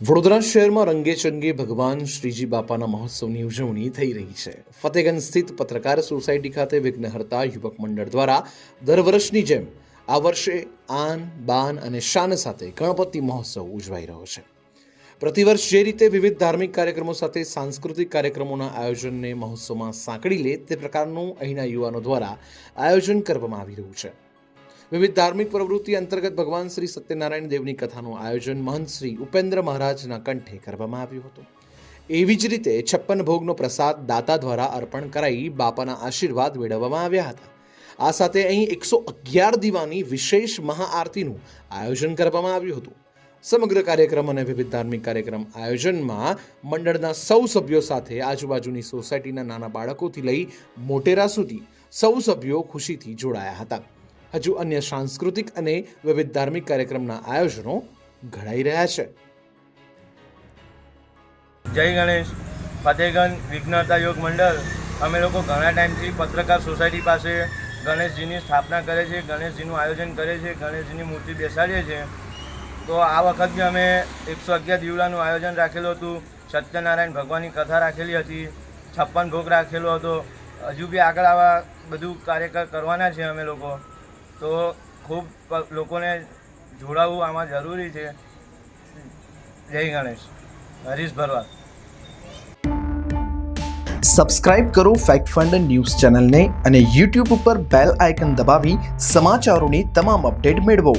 વડોદરા શહેરમાં રંગેચંગે ભગવાન શ્રીજી બાપાના મહોત્સવની ઉજવણી થઈ રહી છે. ફતેગંજ સ્થિત પત્રકાર સોસાયટી ખાતે વિઘ્નહર્તા યુવક મંડળ દ્વારા દર વર્ષની જેમ આ વર્ષે આન, બાન અને શાન સાથે ગણપતિ મહોત્સવ ઉજવાઈ રહ્યો છે. પ્રતિવર્ષ જે રીતે વિવિધ ધાર્મિક કાર્યક્રમો સાથે સાંસ્કૃતિક કાર્યક્રમોના આયોજનને મહોત્સવમાં સાંકળી લે તે પ્રકારનું અહીંના યુવાનો દ્વારા આયોજન કરવામાં આવી રહ્યું છે. વિવિધ ધાર્મિક પ્રવૃત્તિ અંતર્ગત ભગવાન શ્રી સત્યનારાયણ દેવની કથાનું આયોજન મહંત શ્રી ઉપેન્દ્ર મહારાજના કંઠે કરવામાં આવ્યું હતું. એવી જ રીતે છપ્પન ભોગનો પ્રસાદ દાતા દ્વારા અર્પણ કરાઈ બાપાના આશીર્વાદ મેળવવામાં આવ્યા હતા. આ સાથે અહીં એકસો અગિયાર દીવાની વિશેષ મહાઆરતીનું આયોજન કરવામાં આવ્યું હતું. સમગ્ર કાર્યક્રમ અને વિવિધ ધાર્મિક કાર્યક્રમ આયોજનમાં મંડળના સૌ સભ્યો સાથે આજુબાજુની સોસાયટીના નાના બાળકોથી લઈ મોટેરા સુધી સૌ સભ્યો ખુશીથી જોડાયા હતા. હજુ અન્ય સાંસ્કૃતિક અને વિવિધ ધાર્મિક કાર્યક્રમના આયોજનો ઘડાઈ રહ્યા છે. જય ગણેશ. ફતેહગંજ વિઘ્નતા યોગ મંડળ. અમે લોકો ઘણા ટાઈમથી પત્રકાર સોસાયટી પાસે ગણેશજીની સ્થાપના કરે છે, ગણેશજીનું આયોજન કરે છે, ગણેશજીની મૂર્તિ બેસાડીએ છીએ તો આ વખત બી અમે એકસો અગિયાર દીવડાનું આયોજન રાખેલું હતું. સત્યનારાયણ ભગવાનની કથા રાખેલી હતી. છપ્પન ભોગ રાખેલો હતો. હજુ બી આગળ આવા બધું કાર્યક્રમ કરવાના છે અમે લોકો. તો ખૂબ લોકોને જોડાવવું આમાં જરૂરી છે. જય ગણેશ. હરીશ ભરવાડ. સબસ્ક્રાઇબ કરો ફેક્ટ ફંડ ન્યૂઝ ચેનલને અને યુટ્યુબ ઉપર બેલ આઇકન દબાવી સમાચારોની તમામ અપડેટ મેળવો.